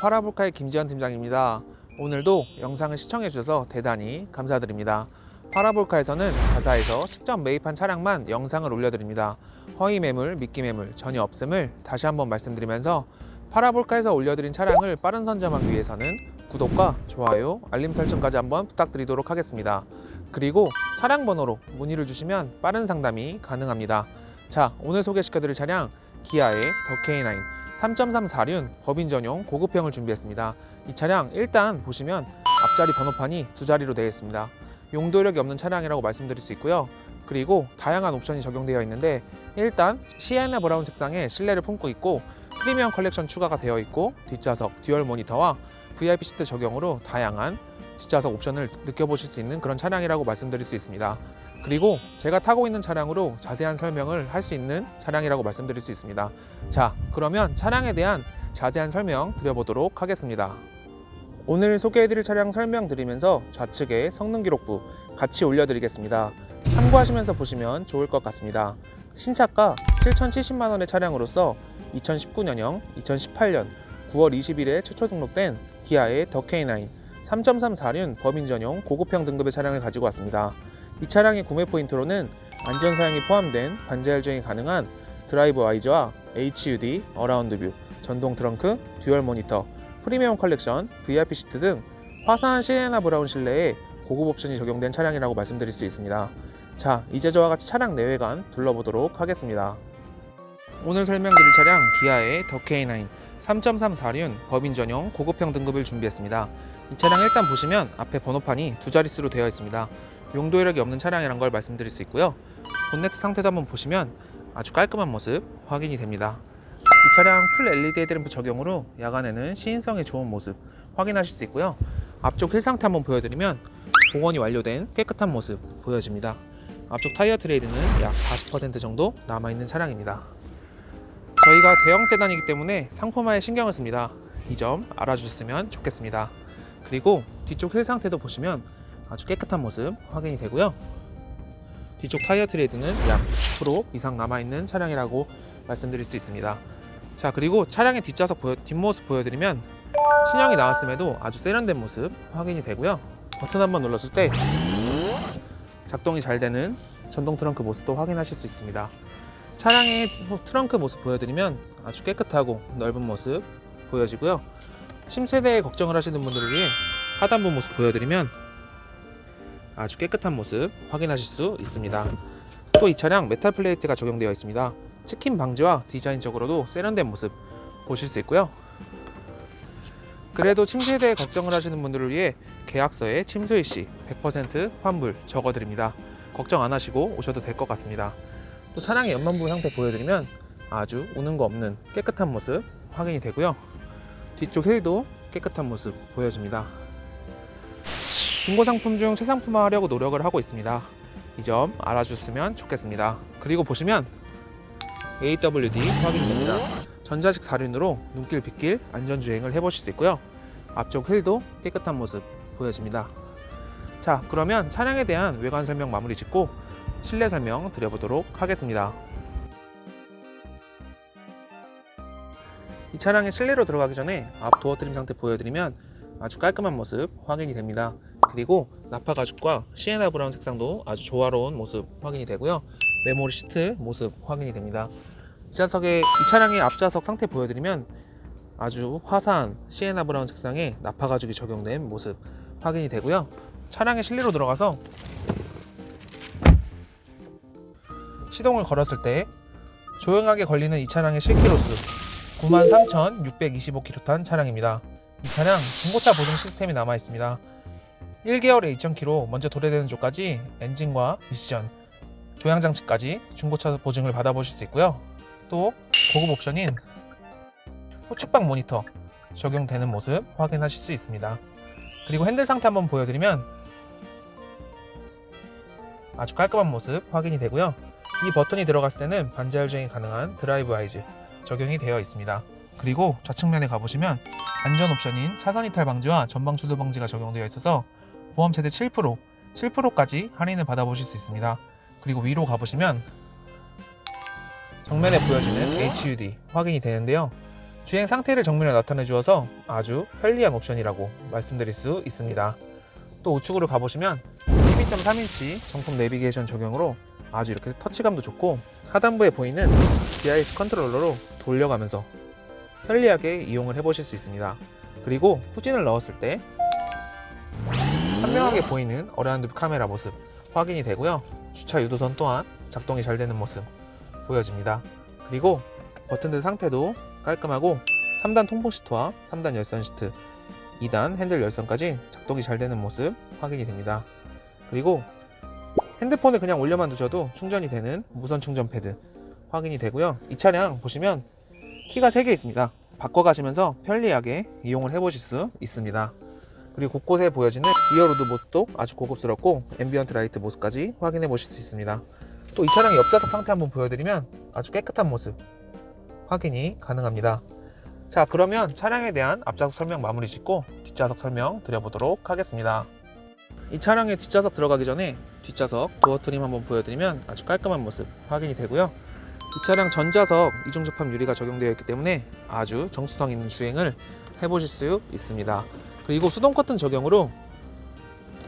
파라볼카의 김지현 팀장입니다. 오늘도 영상을 시청해 주셔서 대단히 감사드립니다. 파라볼카에서는 자사에서 직접 매입한 차량만 영상을 올려드립니다. 허위 매물, 미끼 매물 전혀 없음을 다시 한번 말씀드리면서 파라볼카에서 올려드린 차량을 빠른 선점하기 위해서는 구독과 좋아요, 알림 설정까지 한번 부탁드리도록 하겠습니다. 그리고 차량 번호로 문의를 주시면 빠른 상담이 가능합니다. 자, 오늘 소개시켜드릴 차량 기아의 더 K9 3.3 4륜 법인 전용 고급형을 준비했습니다. 이 차량 일단 보시면 앞자리 번호판이 두 자리로 되어 있습니다. 용도력이 없는 차량이라고 말씀드릴 수 있고요. 그리고 다양한 옵션이 적용되어 있는데 일단 시에나 브라운 색상의 실내를 품고 있고 프리미엄 컬렉션 추가가 되어 있고 뒷좌석 듀얼 모니터와 VIP 시트 적용으로 다양한 뒷좌석 옵션을 느껴보실 수 있는 그런 차량이라고 말씀드릴 수 있습니다. 그리고 제가 타고 있는 차량으로 자세한 설명을 할 수 있는 차량이라고 말씀드릴 수 있습니다. 자, 그러면 차량에 대한 자세한 설명 드려보도록 하겠습니다. 오늘 소개해드릴 차량 설명드리면서 좌측에 성능 기록부 같이 올려드리겠습니다. 참고하시면서 보시면 좋을 것 같습니다. 신차가 7,070만 원의 차량으로서 2019년형, 2018년 9월 20일에 최초 등록된 기아의 더 K9 3.3 4륜 법인 전용 고급형 등급의 차량을 가지고 왔습니다. 이 차량의 구매 포인트로는 안전 사양이 포함된 반자율 주행이 가능한 드라이브 와이즈와 HUD, 어라운드 뷰, 전동 트렁크, 듀얼 모니터, 프리미엄 컬렉션, VIP 시트 등 화사한 시에나 브라운 실내에 고급 옵션이 적용된 차량이라고 말씀드릴 수 있습니다. 자, 이제 저와 같이 차량 내외관 둘러보도록 하겠습니다. 오늘 설명드릴 차량 기아의 더 K9 3.3 4륜 법인 전용 고급형 등급을 준비했습니다. 이 차량 일단 보시면 앞에 번호판이 두 자릿수로 되어 있습니다. 용도 이력이 없는 차량이란 걸 말씀드릴 수 있고요. 본네트 상태도 한번 보시면 아주 깔끔한 모습 확인이 됩니다. 이 차량 풀 LED 헤드램프 적용으로 야간에는 시인성이 좋은 모습 확인하실 수 있고요. 앞쪽 휠 상태 한번 보여드리면 복원이 완료된 깨끗한 모습 보여집니다. 앞쪽 타이어 트레이드는 약 40% 정도 남아있는 차량입니다. 저희가 대형 세단이기 때문에 상품화에 신경을 씁니다. 이 점 알아주셨으면 좋겠습니다. 그리고 뒤쪽 휠 상태도 보시면 아주 깨끗한 모습 확인이 되고요. 뒤쪽 타이어 트레이드는 약60% 이상 남아있는 차량이라고 말씀드릴 수 있습니다. 자 그리고 차량의 뒷좌석 보여, 뒷모습 보여드리면 신형이 나왔음에도 아주 세련된 모습 확인이 되고요. 버튼 한번 눌렀을 때 작동이 잘 되는 전동 트렁크 모습도 확인하실 수 있습니다. 차량의 트렁크 모습 보여드리면 아주 깨끗하고 넓은 모습 보여지고요. 침세대에 걱정을 하시는 분들을 위해 하단부 모습 보여드리면 아주 깨끗한 모습 확인하실 수 있습니다. 또 이 차량 메탈 플레이트가 적용되어 있습니다. 치킨 방지와 디자인적으로도 세련된 모습 보실 수 있고요. 그래도 침수에 걱정을 하시는 분들을 위해 계약서에 침수일 시100% 환불 적어드립니다. 걱정 안 하시고 오셔도 될 것 같습니다. 또 차량의 옆면부 형태 보여드리면 아주 우는 거 없는 깨끗한 모습 확인이 되고요. 뒤쪽 휠도 깨끗한 모습 보여집니다. 중고 상품 중 최상품화 하려고 노력을 하고 있습니다. 이 점 알아주셨으면 좋겠습니다. 그리고 보시면 AWD 확인됩니다. 전자식 4륜으로 눈길 빗길 안전주행을 해보실 수 있고요. 앞쪽 휠도 깨끗한 모습 보여집니다. 자, 그러면 차량에 대한 외관 설명 마무리 짓고 실내 설명 드려보도록 하겠습니다. 이 차량의 실내로 들어가기 전에 앞 도어 트림 상태 보여드리면 아주 깔끔한 모습 확인이 됩니다. 그리고 나파 가죽과 시에나 브라운 색상도 아주 조화로운 모습 확인이 되고요. 메모리 시트 모습 확인이 됩니다. 이 좌석의 이 차량의 앞좌석 상태 보여드리면 아주 화사한 시에나 브라운 색상의 나파 가죽이 적용된 모습 확인이 되고요. 차량의 실내로 들어가서 시동을 걸었을 때 조용하게 걸리는 이 차량의 실키로수 93,625km 탄 차량입니다. 이 차량 중고차 보증 시스템이 남아 있습니다. 1개월에 2,000km 먼저 도래되는 쪽까지 엔진과 미션, 조향 장치까지 중고차 보증을 받아보실 수 있고요. 또 고급 옵션인 후측방 모니터 적용되는 모습 확인하실 수 있습니다. 그리고 핸들 상태 한번 보여드리면 아주 깔끔한 모습 확인이 되고요. 이 버튼이 들어갔을 때는 반자율 주행이 가능한 드라이브 아이즈 적용이 되어 있습니다. 그리고 좌측면에 가보시면 안전 옵션인 차선 이탈 방지와 전방 추돌 방지가 적용되어 있어서 보험 최대 7% 7%까지 할인을 받아보실 수 있습니다. 그리고 위로 가보시면 정면에 보여지는 HUD 확인이 되는데요. 주행 상태를 정면에 나타내 주어서 아주 편리한 옵션이라고 말씀드릴 수 있습니다. 또 우측으로 가보시면 12.3인치 정품 내비게이션 적용으로 아주 이렇게 터치감도 좋고 하단부에 보이는 DIS 컨트롤러로 돌려가면서 편리하게 이용을 해보실 수 있습니다. 그리고 후진을 넣었을 때 선명하게 보이는 어라운드 카메라 모습 확인이 되고요. 주차 유도선 또한 작동이 잘 되는 모습 보여집니다. 그리고 버튼들 상태도 깔끔하고 3단 통풍 시트와 3단 열선 시트, 2단 핸들 열선까지 작동이 잘 되는 모습 확인이 됩니다. 그리고 핸드폰을 그냥 올려만 두셔도 충전이 되는 무선 충전 패드 확인이 되고요. 이 차량 보시면 키가 3개 있습니다. 바꿔가시면서 편리하게 이용을 해보실 수 있습니다. 그리고 곳곳에 보여지는 리어로드 모습도 아주 고급스럽고 앰비언트 라이트 모습까지 확인해 보실 수 있습니다. 또 이 차량의 옆좌석 상태 한번 보여드리면 아주 깨끗한 모습 확인이 가능합니다. 자 그러면 차량에 대한 앞좌석 설명 마무리 짓고 뒷좌석 설명 드려보도록 하겠습니다. 이 차량의 뒷좌석 들어가기 전에 뒷좌석 도어 트림 한번 보여드리면 아주 깔끔한 모습 확인이 되고요. 이 차량 전좌석 이중 접합 유리가 적용되어 있기 때문에 아주 정수성 있는 주행을 해보실 수 있습니다. 그리고 수동 커튼 적용으로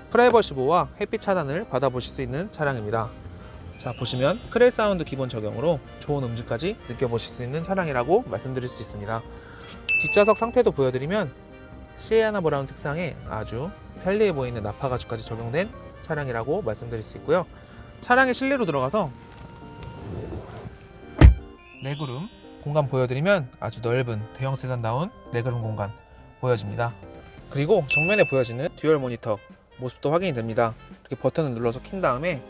프라이버시 보호와 햇빛 차단을 받아보실 수 있는 차량입니다. 자 보시면 크렐 사운드 기본 적용으로 좋은 음질까지 느껴보실 수 있는 차량이라고 말씀드릴 수 있습니다. 뒷좌석 상태도 보여드리면 시에아나 브라운 색상에 아주 편리해 보이는 나파 가죽까지 적용된 차량이라고 말씀드릴 수 있고요. 차량의 실내로 들어가서 레그룸 공간 보여드리면 아주 넓은 대형 세단다운 레그룸 공간 보여집니다. 그리고 정면에 보여지는 듀얼 모니터 모습도 확인이 됩니다. 이렇게 버튼을 눌러서 킨 다음에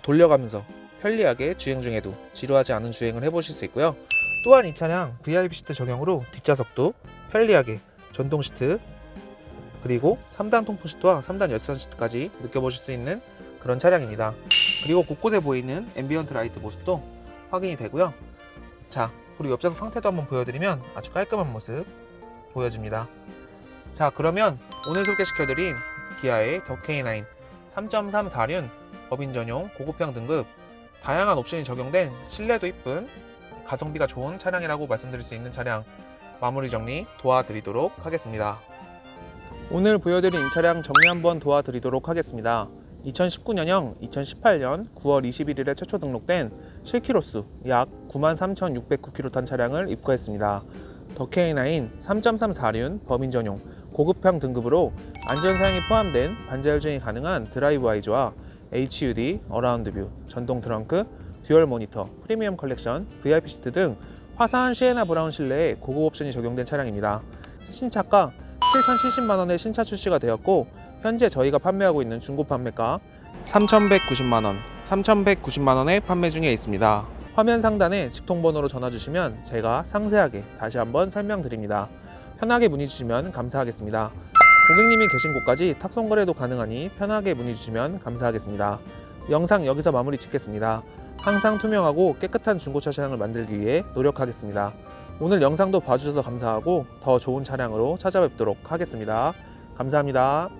돌려가면서 편리하게 주행 중에도 지루하지 않은 주행을 해보실 수 있고요. 또한 이 차량 VIP 시트 적용으로 뒷좌석도 편리하게 전동 시트 그리고 3단 통풍 시트와 3단 열선 시트까지 느껴보실 수 있는 그런 차량입니다. 그리고 곳곳에 보이는 앰비언트 라이트 모습도 확인이 되고요. 자, 그리고 옆좌석 상태도 한번 보여드리면 아주 깔끔한 모습 보여집니다. 자, 그러면 오늘 소개시켜드린 기아의 더 K9 3.34륜 법인 전용 고급형 등급 다양한 옵션이 적용된 실내도 이쁜 가성비가 좋은 차량이라고 말씀드릴 수 있는 차량 마무리 정리 도와드리도록 하겠습니다. 오늘 보여드린 이 차량 정리 한번 도와드리도록 하겠습니다. 2019년형 2018년 9월 21일에 최초 등록된 실키로수 약 93,609km 탄 차량을 입고했습니다. 더 K9 3.34륜 범인 전용 고급형 등급으로 안전사양이 포함된 반자율 주행이 가능한 드라이브 와이즈와 HUD, 어라운드 뷰, 전동 트렁크, 듀얼 모니터, 프리미엄 컬렉션, VIP 시트 등 화사한 시에나 브라운 실내에 고급 옵션이 적용된 차량입니다. 신차가 7,070만 원에 신차 출시가 되었고 현재 저희가 판매하고 있는 중고 판매가 3,190만 원, 3,190만 원에 판매 중에 있습니다. 화면 상단에 직통번호로 전화 주시면 제가 상세하게 다시 한번 설명드립니다. 편하게 문의 주시면 감사하겠습니다. 고객님이 계신 곳까지 탁송 거래도 가능하니 편하게 문의 주시면 감사하겠습니다. 영상 여기서 마무리 짓겠습니다. 항상 투명하고 깨끗한 중고차 차량을 만들기 위해 노력하겠습니다. 오늘 영상도 봐주셔서 감사하고 더 좋은 차량으로 찾아뵙도록 하겠습니다. 감사합니다.